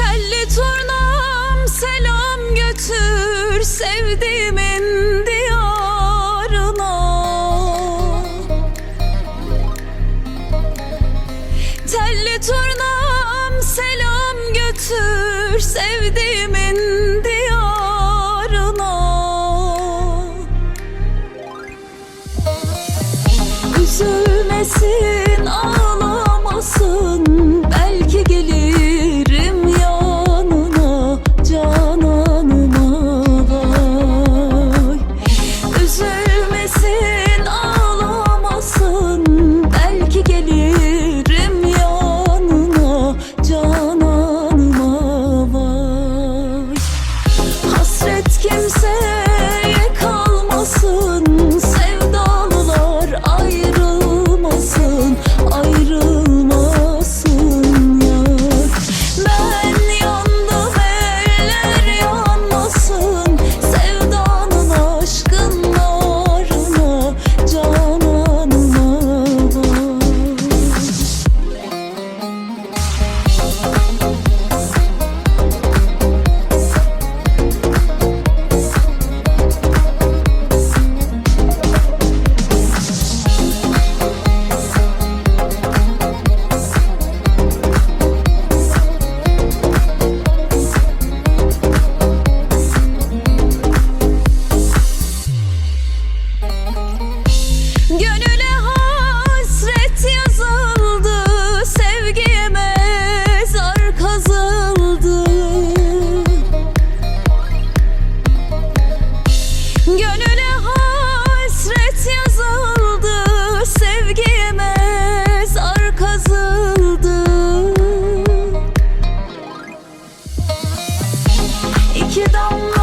Telli turnam selam götür sevdiğimin diyarına. Telli turnam selam götür sevdiğimin diyarına. Üzülmesin you don't